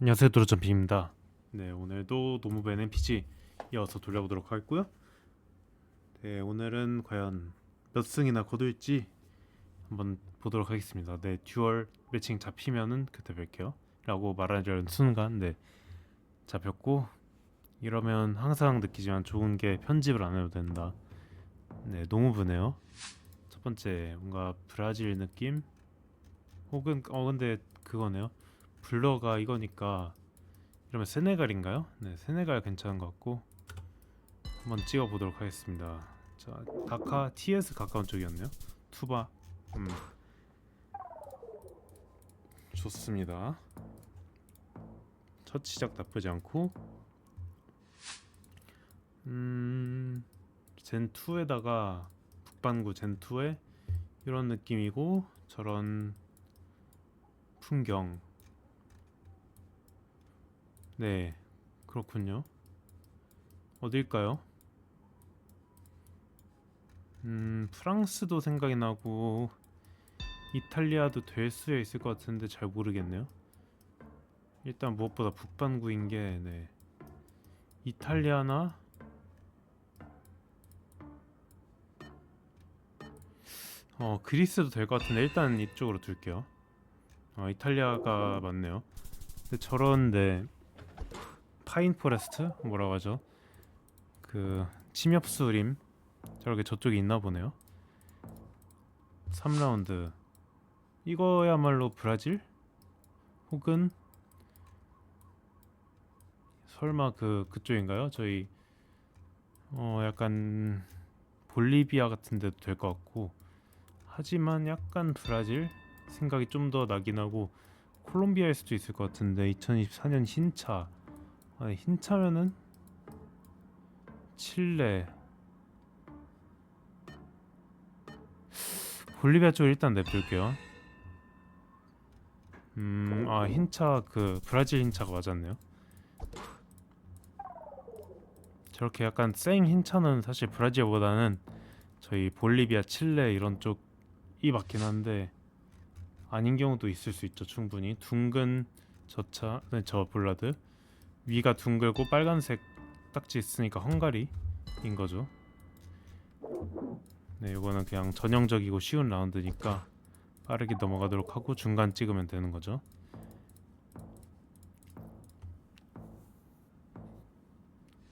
안녕하세요 도로점핑입니다. 네 오늘도 노무벤 NPC 이어서 돌려보도록 하겠고요. 네 오늘은 과연 몇 승이나 거둘지 한번 보도록 하겠습니다. 네 듀얼 매칭 잡히면은 그때 뵐게요. 라고 말하려는 순간 네 잡혔고 이러면 항상 느끼지만 좋은 게 편집을 안 해도 된다. 네 노무브네요. 첫 번째 뭔가 브라질 느낌? 혹은 어 근데 그거네요 블러가 이거니까 이러면 세네갈인가요? 네, 세네갈 괜찮은 것 같고 한번 찍어 보도록 하겠습니다. 자, 다카 TS 가까운 쪽이었네요. 투바. 음. 좋습니다. 첫 시작 나쁘지 않고 음. 젠 2에다가 북반구 젠 2에 이런 느낌이고 저런 풍경 네, 그렇군요. 어딜까요? 음, 프랑스도 생각이 나고 이탈리아도 될수 있을 것 같은데 잘 모르겠네요. 일단 무엇보다 북반구인 게 네. 이탈리아나 어 그리스도 될 것 같은데 일단 이쪽으로 둘게요. 어 이탈리아가 맞네요. 근데 저런 네 파인 포레스트? 뭐라고 하죠? 그 침엽 수림? 저렇게 저쪽에 있나 보네요. 3라운드. 이거야말로 브라질? 혹은 설마 그 그쪽인가요? 저희 어 약간 볼리비아 같은 데도 될 것 같고. 하지만 약간 브라질? 생각이 좀 더 나긴 하고 콜롬비아일 수도 있을 것 같은데 2024년 흰차 아니 흰 차면은 칠레. 볼리비아 쪽 일단 냅둘게요. 음 아 흰차 그 브라질 흰차가 맞았네요. 저렇게 약간 생 흰차는 사실 브라질보다는 저희 볼리비아 칠레 이런 쪽이 맞긴 한데 아닌 경우도 있을 수 있죠 충분히. 둥근 저차 네, 저 볼라드 위가 둥글고 빨간색 딱지 있으니까 헝가리인 거죠. 네, 이거는 그냥 전형적이고 쉬운 라운드니까 빠르게 넘어가도록 하고 중간 찍으면 되는 거죠.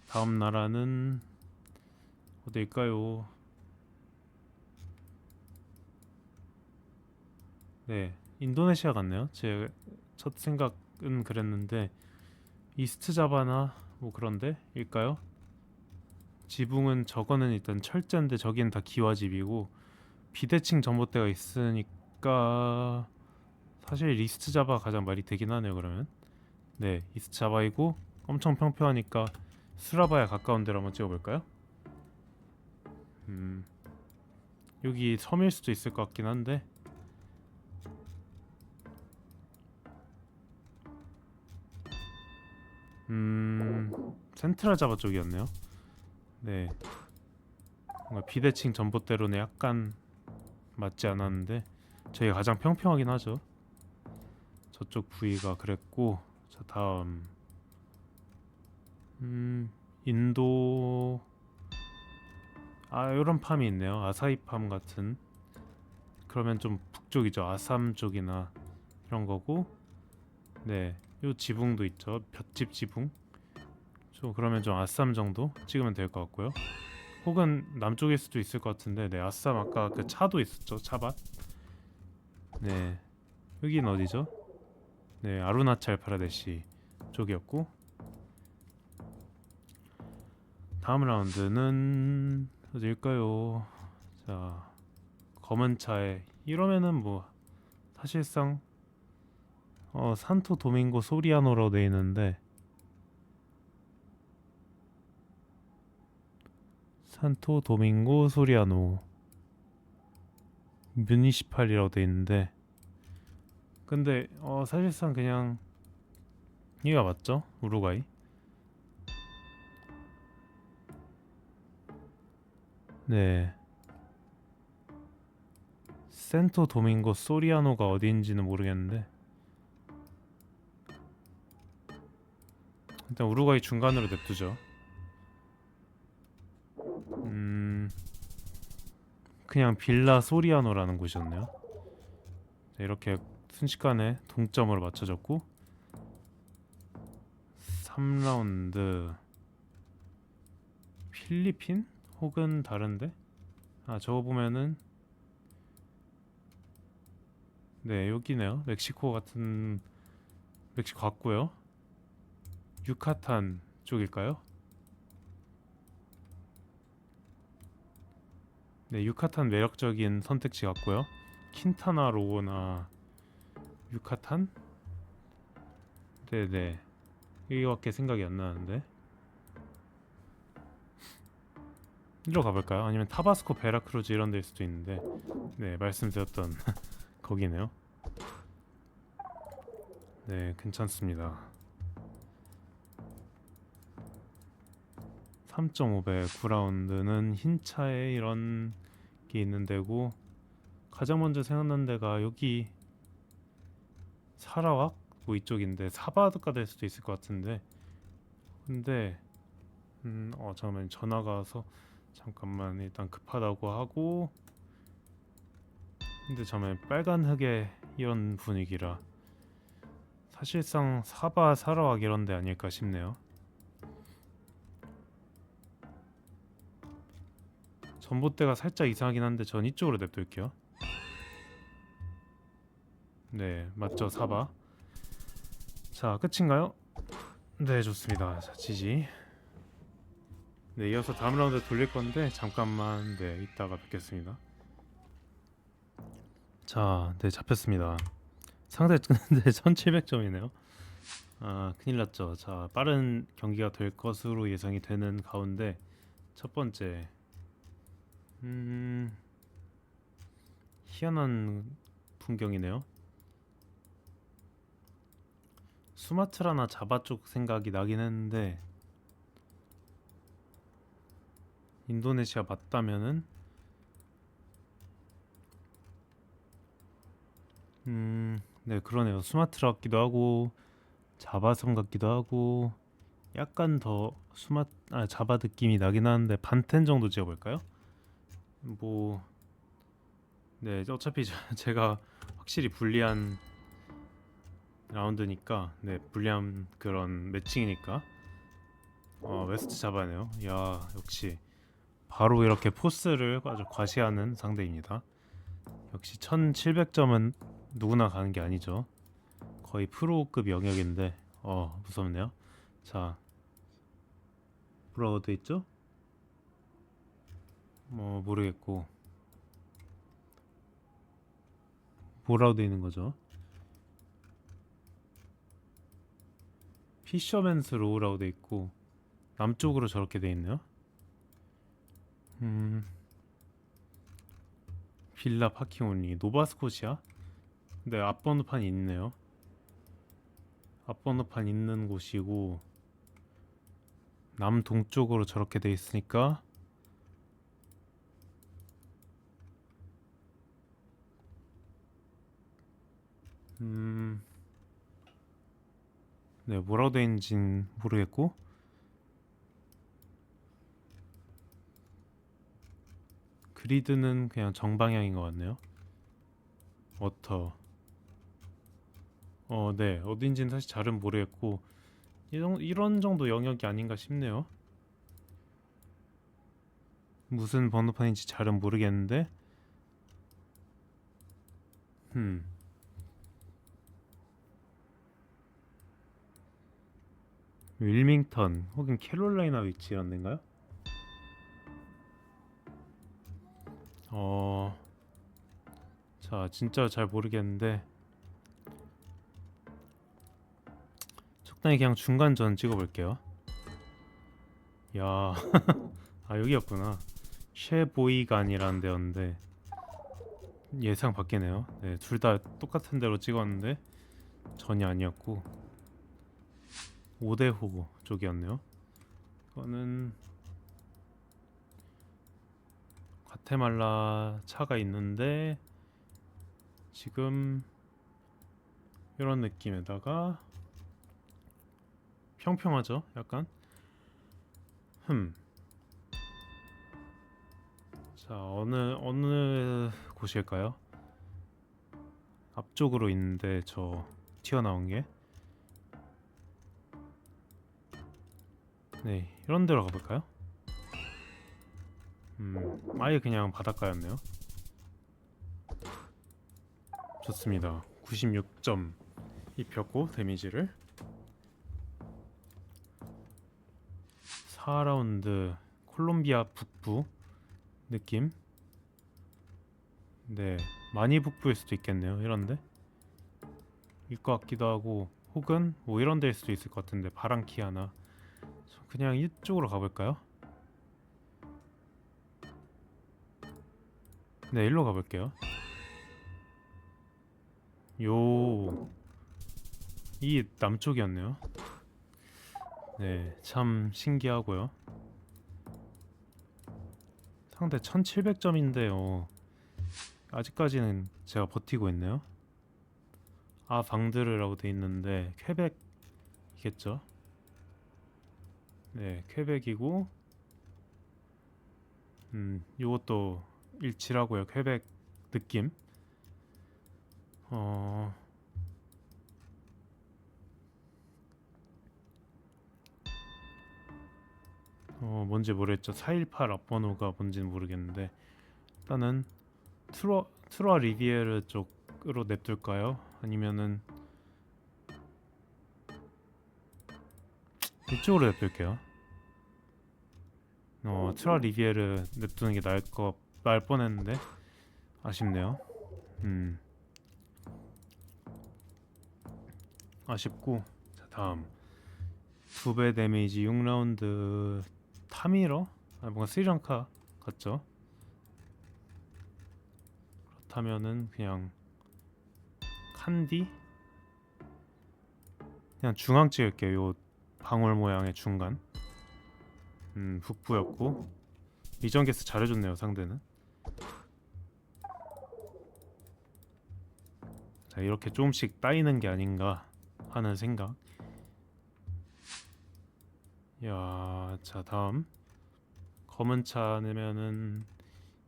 다음 나라는 어딜까요? 네, 인도네시아 같네요. 제 첫 생각은 그랬는데 이스트 자바나 뭐 그런데 일까요? 지붕은 저거는 일단 철제인데 저기는 다 기와집이고 비대칭 전봇대가 있으니까 사실 이스트 자바 가장 말이 되긴 하네요 그러면 네 이스트 자바이고 엄청 평평하니까 수라바에 가까운 데로 한번 찍어볼까요? 음 여기 섬일 수도 있을 것 같긴 한데 음 센트럴 자바 쪽이었네요. 네. 뭔가 비대칭 전봇대로는 약간 맞지 않았는데 저희가 가장 평평하긴 하죠. 저쪽 부위가 그랬고 자 다음 음 인도 아 이런 팜이 있네요. 아사히 팜 같은 그러면 좀 북쪽이죠. 아삼 쪽이나 이런 거고 네. 요 지붕도 있죠. 볏집 지붕. 저 그러면 좀 아쌈 정도 찍으면 될 것 같고요. 혹은 남쪽일 수도 있을 것 같은데 네 아쌈 아까 그 차도 있었죠 차밭 네 여긴 어디죠 네 아루나찰 파라데시 쪽이었고 다음 라운드는 어딜까요 자 검은 차에 이러면은 뭐 사실상 어 산토 도밍고 소리아노로 돼 있는데 산토 도밍고 소리아노 뮤니시팔이라고 돼 있는데 근데 어 사실상 그냥 이가 맞죠? 우루과이 네 센토 도밍고 소리아노가 어디인지는 모르겠는데 일단 우루과이 중간으로 냅두죠. 음, 그냥 빌라 소리아노라는 곳이었네요. 자, 이렇게 순식간에 동점으로 맞춰졌고 3라운드 필리핀 혹은 다른데? 아 저거 보면은 네 여기네요. 멕시코 같은 멕시코 같고요. 유카탄 쪽일까요? 네, 유카탄 매력적인 선택지 같고요. 킨타나 로고나 유카탄? 네네. 이거밖에 생각이 안 나는데. 이리로 가볼까요? 아니면 타바스코 베라크루즈 이런 데일 수도 있는데. 네, 말씀드렸던 거기네요. 네, 괜찮습니다. 3.5배 9라운드는 흰 차에 이런 게 있는 데고 가장 먼저 생각난 데가 여기 사라왁? 뭐 이쪽인데 사바드가 될 수도 있을 것 같은데 근데 음어 잠깐만 전화가 와서 잠깐만 일단 급하다고 하고 근데 잠깐만 빨간 흙에 이런 분위기라 사실상 사바 사라왁 이런 데 아닐까 싶네요 전봇대가 살짝 이상하긴 한데 전 이쪽으로 냅둘게요. 네, 맞죠, 사바. 자, 끝인가요? 네, 좋습니다. 자, 지지. 네, 이어서 다음 라운드 돌릴 건데 잠깐만, 네, 이따가 뵙겠습니다. 자, 네, 잡혔습니다. 상대 근데 1,700점이네요. 아, 큰일 났죠. 자, 빠른 경기가 될 것으로 예상이 되는 가운데 첫 번째 음 희한한 풍경이네요. 수마트라나 자바 쪽 생각이 나긴 했는데 인도네시아 맞다면은 음 네 그러네요. 수마트라 같기도 하고 자바섬 같기도 하고 약간 더 수마 아 자바 느낌이 나긴 하는데 반텐 정도 지어볼까요? 뭐, 네, 어차피 저- 제가 확실히 불리한 라운드니까, 네, 불리한 그런 매칭이니까, 어, 웨스트 잡아내요. 야, 역시 바로 이렇게 포스를 아주 과시하는 상대입니다. 역시 1700점은 누구나 가는 게 아니죠. 거의 프로급 영역인데, 어, 무섭네요. 자, 돼 있죠? 뭐 모르겠고 뭐라고 돼 있는 거죠? 피셔맨스 로우라고 돼 있고 남쪽으로 저렇게 돼 있네요. 음 빌라 파킹 온리 노바스코시아? 네 앞번호판 있네요. 앞번호판 있는 곳이고 남동쪽으로 저렇게 돼 있으니까 음, 네, 뭐라고 돼 있는진 모르겠고 그리드는 그냥 정방향인 것 같네요. 워터. 어, 네, 어딘지는 사실 잘은 모르겠고 이런, 이런 정도 영역이 아닌가 싶네요. 무슨 번호판인지 잘은 모르겠는데, 음. 윌밍턴 혹은 캐롤라이나 위치 이런 데인가요? 어... 자 진짜 잘 모르겠는데. 적당히 그냥 중간전 찍어볼게요. 야... 아 여기였구나. 쉐보이간이라는 데였는데 예상 밖이네요. 네, 둘 다 똑같은 데로 찍었는데 전혀 아니었고 5대호 쪽이었네요. 이거는 과테말라 차가 있는데 지금 이런 느낌에다가 평평하죠 약간 흠. 자 어느 어느 곳일까요? 앞쪽으로 있는데 저 튀어나온 게 네, 이런 데로 가볼까요? 음, 아예 그냥 바닷가였네요. 좋습니다. 96점 입혔고 데미지를 4라운드 콜롬비아 북부 느낌. 네, 많이 북부일 수도 있겠네요. 이런데 일 것 같기도 하고 혹은 뭐 이런 데일 수도 있을 것 같은데 바랑키아나 그냥 이쪽으로 가볼까요? 네, 일로 가볼게요. 요, 이 남쪽이었네요. 네, 참 신기하고요. 상대 1700점인데요. 아직까지는 제가 버티고 있네요. 아, 방드르라고 돼 있는데 퀘벡이겠죠? 네, 퀘벡이고 음, 요것도 일치라고요. 퀘벡 느낌. 어. 어, 뭔지 모르겠죠. 418 앞번호가 뭔지는 모르겠는데 일단은 트로 트로아 리비에르 쪽으로 냅둘까요? 아니면은 이쪽으로 냅둘게요. 어, 트라 리비에르 냅두는 게 나을 거 나을 뻔했는데 아쉽네요. 음. 아쉽고 자 다음 두 배 데미지 6라운드 타미러 아 뭔가 스리랑카 같죠? 그렇다면은 그냥 칸디 그냥 중앙 찍을게요. 요 방울 모양의 중간. 음 북부였고 리전 게스 잘해줬네요 상대는. 자 이렇게 조금씩 따이는 게 아닌가 하는 생각. 야, 자 다음 검은 차 내면은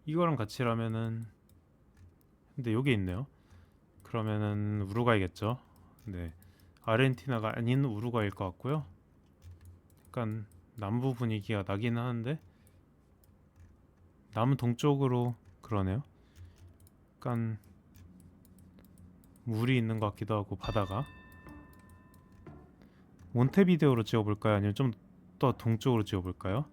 이거랑 같이라면은 근데 여기 있네요. 그러면은 우루과이겠죠. 네, 아르헨티나가 아닌 우루과이일 것 같고요. 약간 남부 분위기가 나긴 하는데 남 동쪽으로 그러네요. 약간 물이 있는 것 같기도 하고 바다가 몬테 비데오로 지어볼까요? 아니면 좀 더 동쪽으로 지어볼까요?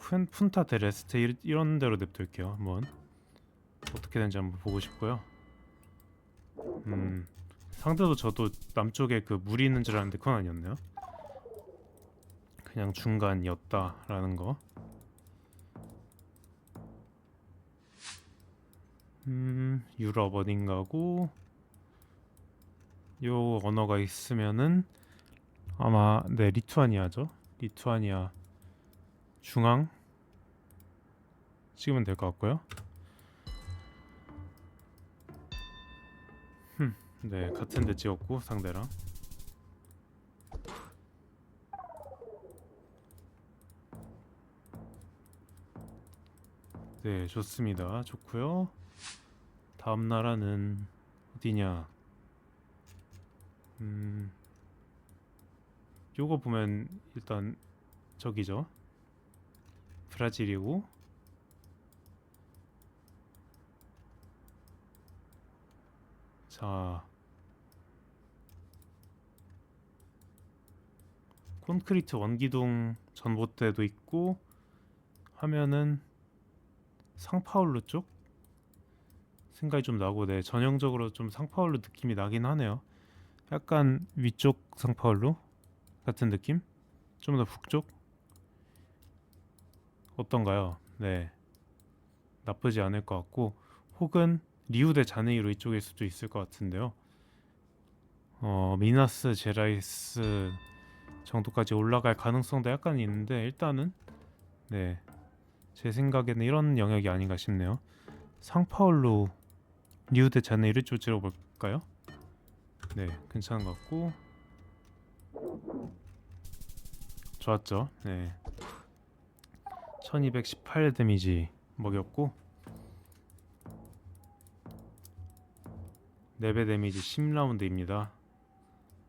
푼, 푼타 데 레스테 이- 이런 데로 냅둘게요. 한번 어떻게 되는지 한번 보고 싶고요. 음 상대도 저도 남쪽에 그 물이 있는 줄 알았는데 그건 아니었네요. 그냥 중간이었다라는 거. 음 유럽 어딘가고 요 언어가 있으면은 아마 네 리투아니아죠. 리투아니아 중앙 찍으면 될 것 같고요. 네 같은 데 찍었고 상대랑 네 좋습니다. 좋고요. 다음 나라는 어디냐? 음, 요거 보면 일단 저기죠. 브라질이고 자 콘크리트 원기둥 전봇대도 있고 하면은 상파울루 쪽 생각이 좀 나고 네 전형적으로 좀 상파울루 느낌이 나긴 하네요 약간 위쪽 상파울루 같은 느낌 좀 더 북쪽 어떤가요? 네 나쁘지 않을 것 같고 혹은 리우데 자네이로 이쪽일 수도 있을 것 같은데요. 어 미나스 제라이스 정도까지 올라갈 가능성도 약간 있는데 일단은 네 제 생각에는 이런 영역이 아닌가 싶네요. 상파울루 리우데 자네이르 쪽으로 볼까요? 네 괜찮은 것 같고 좋았죠. 네. 1218 데미지 먹였고 4배 데미지 10라운드입니다.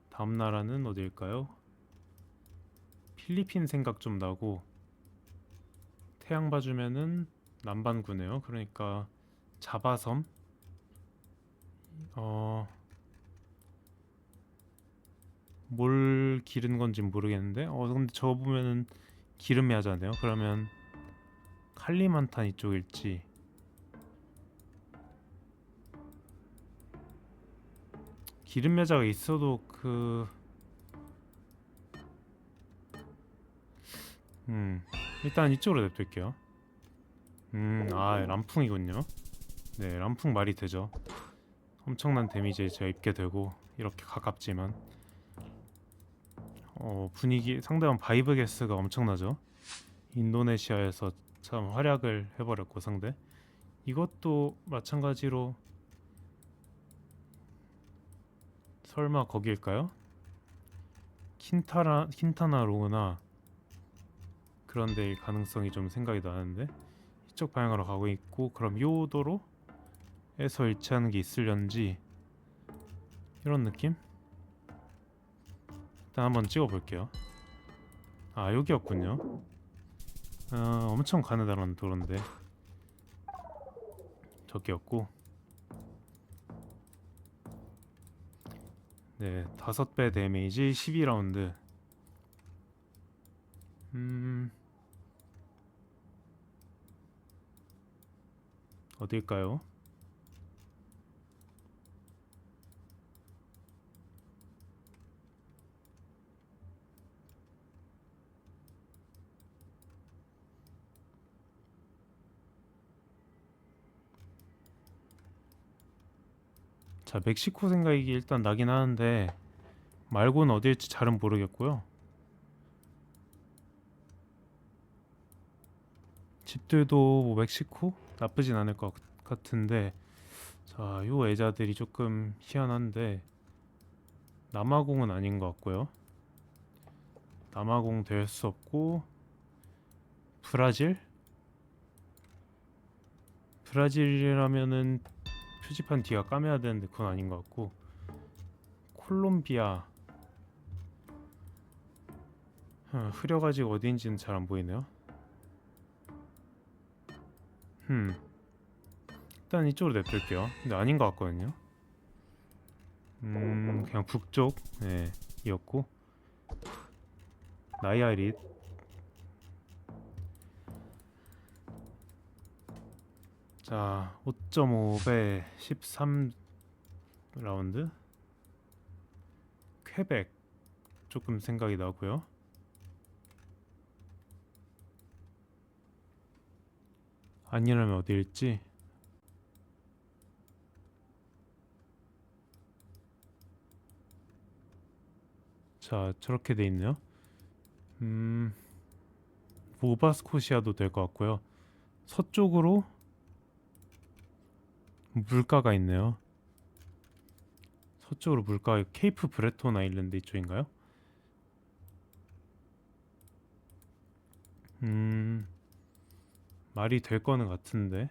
다음 나라는 어디일까요? 필리핀 생각 좀 나고 태양 봐주면은 남반구네요. 그러니까 자바섬 어... 뭘 기른 건지 모르겠는데 어 근데 저 보면은 기름이 하잖아요. 그러면 칼리만탄 이쪽일지 기름 매자가 있어도 그 음, 일단 이쪽으로 냅둘게요. 음, 아, 람풍이군요. 네, 람풍 말이 되죠. 엄청난 데미지 제가 입게 되고 이렇게 가깝지만 어, 분위기 상대방 바이브 게스가 엄청나죠. 인도네시아에서 참 활약을 해버렸고 상대 이것도 마찬가지로 설마 거기일까요? 킨타라 킨타나로나 그런 데일 가능성이 좀 생각이 나는데 이쪽 방향으로 가고 있고 그럼 요 도로 에서 일치하는 게 있을런지 이런 느낌? 일단 한번 찍어 볼게요. 아 여기였군요. 아, 엄청 가느다란 도로인데 저기였고 네 다섯 배 데미지 12라운드 음 어딜까요? 자, 멕시코 생각이 일단 나긴 하는데 말고는 어디일지 잘은 모르겠고요. 집들도 뭐 멕시코 나쁘진 않을 것 같은데 자, 요 애자들이 조금 희한한데 남아공은 아닌 것 같고요. 남아공 될 수 없고 브라질? 브라질이라면은 표지판 뒤가 까매야 되는데 그건 아닌 것 같고 콜롬비아 흠, 흐려가지고 어디인지는 잘 안 보이네요. 흠 일단 이쪽으로 냅둘게요. 근데 아닌 것 같거든요. 음 그냥 북쪽 네 이었고 나이아릿 자, 5.5배 13라운드 퀘벡 조금 생각이 나고요. 아니라면 어디일지 자, 저렇게 돼 있네요. 음, 모바스코시아도 될 것 같고요. 서쪽으로 물가가 있네요. 서쪽으로 물가 케이프 브레톤 아일랜드 이쪽인가요? 음 말이 될 거는 같은데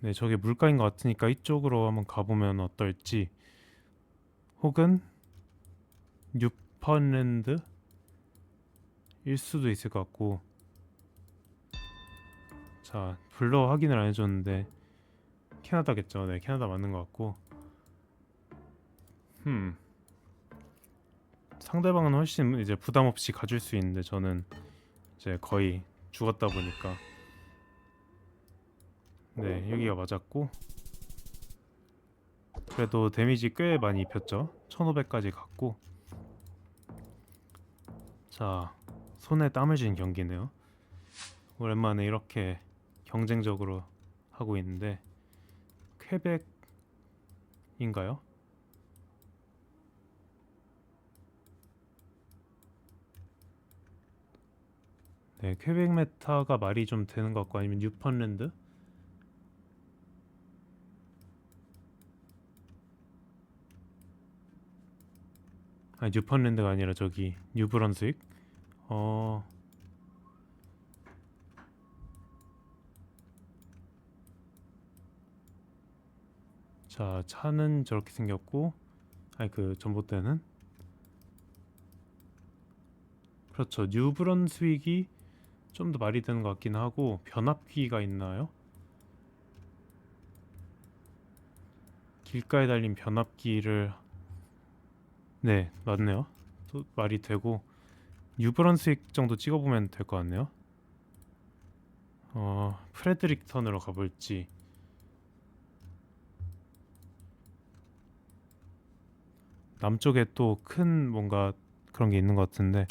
네 저게 물가인 것 같으니까 이쪽으로 한번 가보면 어떨지 혹은 뉴펀랜드 일 수도 있을 것 같고 자 불러 확인을 안 해줬는데 캐나다겠죠. 네, 캐나다 맞는 것 같고. 흠. 상대방은 훨씬 이제 부담 없이 가줄 수 있는데 저는 이제 거의 죽었다 보니까. 네, 여기가 맞았고. 그래도 데미지 꽤 많이 입혔죠. 1500까지 갔고. 자, 손에 땀을 쥔 경기네요. 오랜만에 이렇게 경쟁적으로 하고 있는데 퀘벡인가요? 네, 퀘벡 메타가 말이 좀 되는 것 같고 아니면 뉴펀랜드? 아 뉴펀랜드가 아니라 저기 뉴브런스윅 어 자, 차는 저렇게 생겼고, 아니 그 전봇대는 그렇죠. 뉴브런스윅이 좀 더 말이 되는 것 같긴 하고 변압기가 있나요? 길가에 달린 변압기를 네 맞네요. 또 말이 되고 뉴브런스윅 정도 찍어보면 될 것 같네요. 어 프레드릭턴으로 가볼지 남쪽에 또 큰 뭔가 그런 게 있는 것 같은데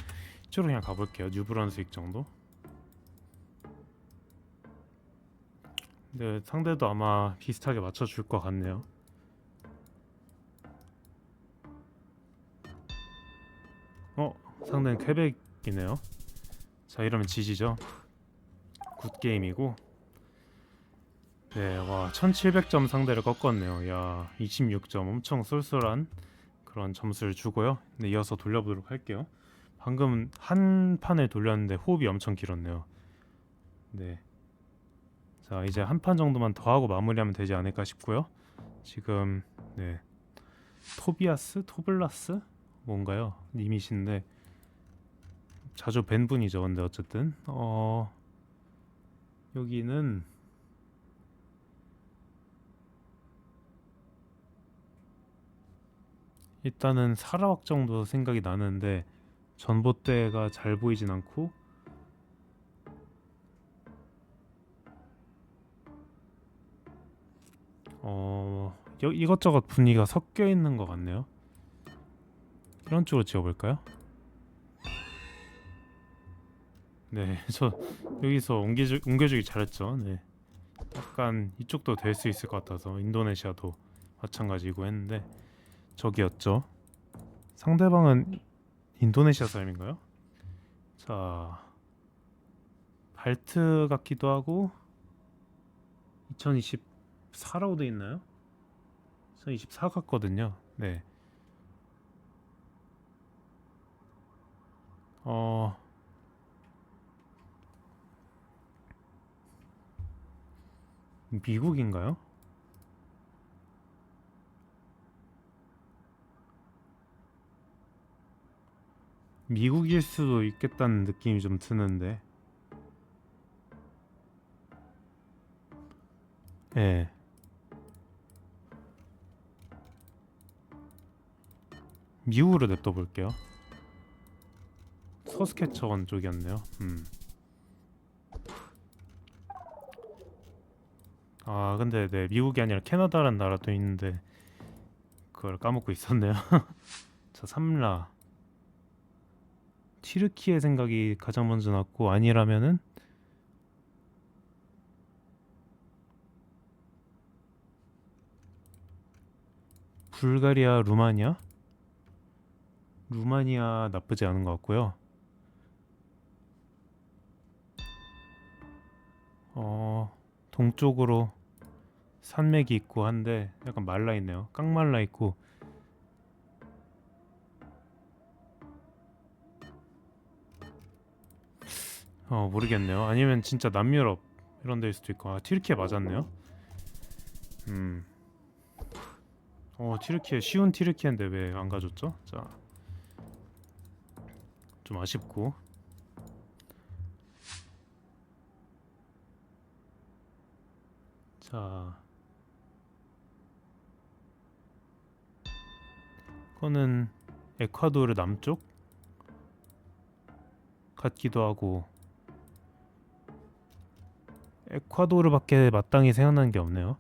이쪽으로 그냥 가볼게요. 뉴브런스윅 정도. 네, 상대도 아마 비슷하게 맞춰줄 것 같네요. 어, 상대는 퀘벡이네요. 자, 이러면 지지죠. 굿 게임이고. 네, 와, 1700점 상대를 꺾었네요. 야, 26점 엄청 쏠쏠한 그런 점수를 주고요. 네, 이어서 돌려보도록 할게요. 방금 한 판을 돌렸는데 호흡이 엄청 길었네요. 네. 자, 이제 한 판 정도만 더 하고 마무리하면 되지 않을까 싶고요. 지금 네. 토비아스, 토블라스 뭔가요? 님이신데 자주 뵌 분이죠. 근데 어쨌든 어 여기는 일단은 사라왁 정도 생각이 나는데 전봇대가 잘 보이진 않고 어 여- 이것저것 분위기가 섞여 있는 것 같네요. 이런 쪽으로 지어볼까요? 네, 저 여기서 옮겨주, 옮겨주기 잘했죠. 네, 약간 이쪽도 될 수 있을 것 같아서 인도네시아도 마찬가지고 했는데 저기였죠. 상대방은 인도네시아 사람인가요? 자, 발트 같기도 하고 2024라고 돼 있나요? 2024 같거든요. 네. 어. 미국인가요? 미국일 수도 있겠다는 느낌이 좀 드는데. 예. 미국으로 냅둬 볼게요. 서스케처원 쪽이었네요. 음. 아, 근데 네, 미국이 아니라 캐나다라는 나라도 있는데 그걸 까먹고 있었네요. 자, 삼라. 튀르키의 생각이 가장 먼저 났고 아니라면은 불가리아, 루마니아? 루마니아 나쁘지 않은 것 같고요. 어, 동쪽으로 산맥이 있고 한데 약간 말라 있네요. 깡 말라 있고 어 모르겠네요. 아니면 진짜 남유럽 이런 데일 수도 있고 아 튀르키예 맞았네요. 음. 어 튀르키예 쉬운 튀르키예인데 왜 안 가졌죠? 자. 좀 아쉽고. 자. 그거는 에콰도르 남쪽 같기도 하고. 에콰도르밖에 마땅히 생각나는 게 없네요.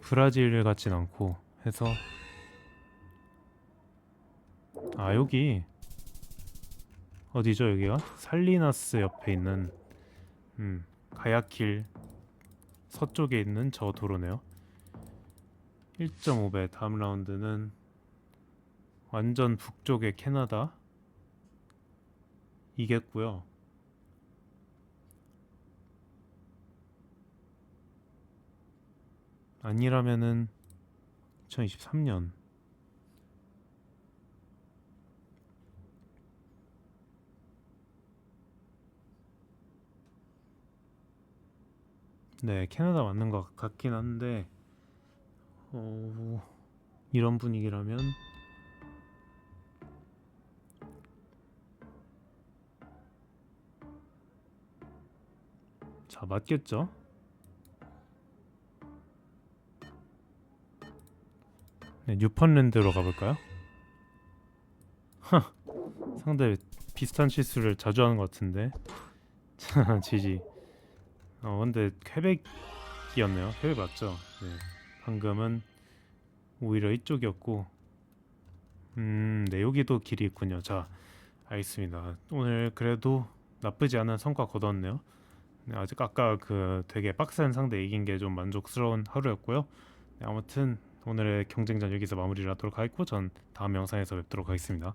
브라질 같진 않고 해서. 아 여기 어디죠 여기가? 살리나스 옆에 있는 음 가야킬 서쪽에 있는 저 도로네요 1.5배 다음 라운드는 완전 북쪽의 캐나다 이겠고요 아니라면은 2023년 네, 캐나다 맞는 것 같긴 한데 어, 이런 분위기라면 자 맞겠죠? 네, 뉴펀랜드로 가볼까요? 하, 상대 비슷한 실수를 자주 하는 것 같은데 지지 어 근데 퀘벡이었네요. 퀘벡 맞죠? 네. 방금은 오히려 이쪽이었고. 음 네 여기도 길이 있군요. 자 알겠습니다. 오늘 그래도 나쁘지 않은 성과 거뒀네요. 네, 아직 아까 그 되게 빡센 상대 이긴 게 좀 만족스러운 하루였고요. 네, 아무튼 오늘의 경쟁전 여기서 마무리를 하도록 하겠고 전 다음 영상에서 뵙도록 하겠습니다